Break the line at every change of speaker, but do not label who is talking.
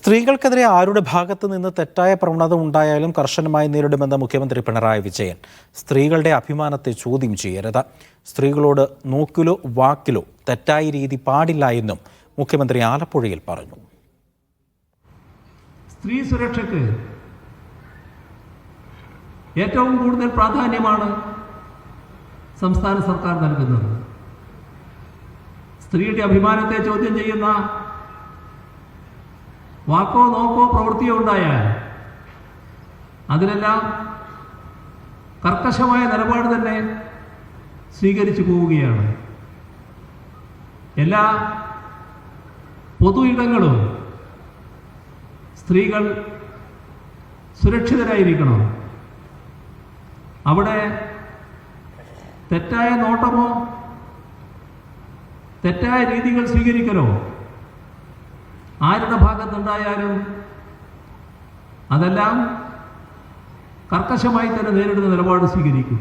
സ്ത്രീകൾക്കെതിരെ ആരുടെ ഭാഗത്ത് നിന്ന് തെറ്റായ പ്രവണത ഉണ്ടായാലും കർശനമായി നേരിടുമെന്ന് മുഖ്യമന്ത്രി പിണറായി വിജയൻ. സ്ത്രീകളുടെ അഭിമാനത്തെ ചോദ്യം ചെയ്യരുത്. സ്ത്രീകളോട് നോക്കിലോ വാക്കിലോ തെറ്റായ രീതി പാടില്ല എന്നും മുഖ്യമന്ത്രി ആലപ്പുഴയിൽ പറഞ്ഞു.
സ്ത്രീ സുരക്ഷയ്ക്ക് ഏറ്റവും കൂടുതൽ പ്രാധാന്യമാണ് സംസ്ഥാന സർക്കാർ നൽകുന്നത്. സ്ത്രീയുടെ അഭിമാനത്തെ ചോദ്യം ചെയ്യുന്ന വാക്കോ നോക്കോ പ്രവൃത്തിയോ ഉണ്ടായാൽ അതിലെല്ലാം കർക്കശമായ നിലപാട് തന്നെ സ്വീകരിച്ചു പോവുകയാണ്. എല്ലാ പൊതു ഇടങ്ങളും സ്ത്രീകൾ സുരക്ഷിതരായിരിക്കണം. അവിടെ തെറ്റായ നോട്ടമോ തെറ്റായ രീതികൾ സ്വീകരിക്കലോ ആരുടെ ഭാഗത്തുണ്ടായാലും അതെല്ലാം കർക്കശമായി തന്നെ നേരിടുന്ന നിലപാട് സ്വീകരിക്കും.